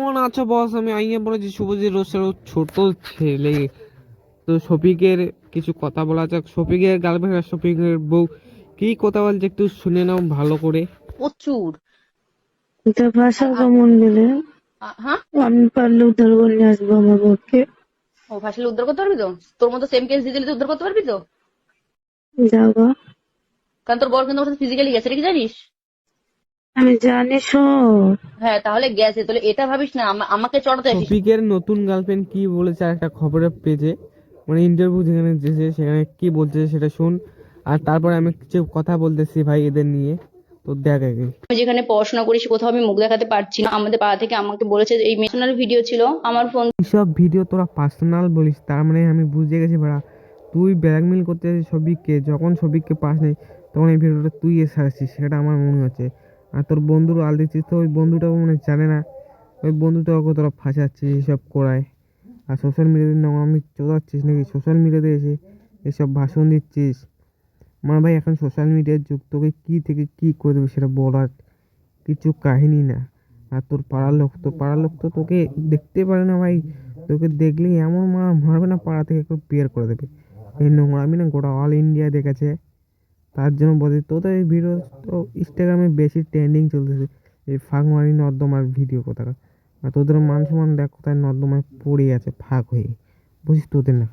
কেমন আছো বস আমি আইয়ে বলেছি শুভজিৎ রোসের ছোট ছেলে। তো শফিকের কিছু কথা বলা যাক। শফিকের গার্লফ্রেন্ড আর শফিকের বউ কি কথা বলছে একটু শুনে নাও ভালো করে। প্রচুর। তা ভাষা কেমন গেলে হ্যাঁ? আমি পারলে উদ্ধার করে নিয়ে আসব আমার বউকে। ও ফাঁসলে উদ্ধার করতে পারবি তো? তোর মতো সেম কেস দিয়ে দিলে উদ্ধার করতে পারবি তো? যাবা কারণ তোর বর কিন্তু ফিজিক্যালি গেছে এটা কি জানিস? আমি জানি সব হ্যাঁ তাহলে গেছে। তাহলে এটা ভাবিস না আমা- আমাকে চড়াতে আসিস। শফিকের নতুন গার্লফ্রেন্ড কি বলেছে আর একটা খবরের পেজে মানে ইন্টারভিউ যেখানে দিয়েছে সেখানে কি বলছে সেটা শুন। আর তারপরে আমি কিছু কথা বলতেছি ভাই এদের নিয়ে। তো দেখ আগে। আমি যেখানে পড়াশোনা করি সে কোথাও আমি মুখ দেখাতে পারছি না। আমাদের পাড়া থেকে আমাকে বলেছে যে এই মেশনারি ভিডিও ছিল আমার ফোন এইসব ভিডিও তোরা পার্সোনাল বলিস তার মানে আমি বুঝে গেছি ভাড়া। তুই ব্ল্যাকমেল করতে যাচ্ছিস সবিককে যখন সবিককে পাস নেই তখন এই ভিডিওটা তুই এসে আসছিস সেটা আমার মনে হচ্ছে। আর তোর বন্ধুর আল দিচ্ছিস তো? ওই বন্ধুটাও মনে জানে না। ওই বন্ধুটাকে তোরা ফাঁসাচ্ছিস এসব করায়। আর সোশ্যাল মিডিয়াতে আমি চোদাচ্ছিস নাকি? সোশ্যাল মিডিয়াতে এসে এসব ভাষণ দিচ্ছিস। আমার ভাই, এখন সোশ্যাল মিডিয়ার যুগ, তোকে কী থেকে কী করে দেবে সেটা বলার কিছু কাহিনী না। আর তোর পাড়ার লোক, তোর পাড়ার লোক তো তোকে দেখতে পারে না ভাই। তোকে দেখলেই এমন মারা মারবে না পাড়া থেকে, একটু বের করে দেবে। এই নোংরামি না গোটা অল ইন্ডিয়া দেখেছে। তার জন্য বলছি তোদের এই ভিডিও তো ইনস্টাগ্রামে বেশি ট্রেন্ডিং চলতেছে। এই ফাঁক ফাঁকমারি নর্দমার ভিডিও কোথাকার। আর তোদের মান সম্মান দেখ, কোথায় নর্দমায় পড়ে আছে, ফাঁক হয়ে। বুঝিস তোদের না।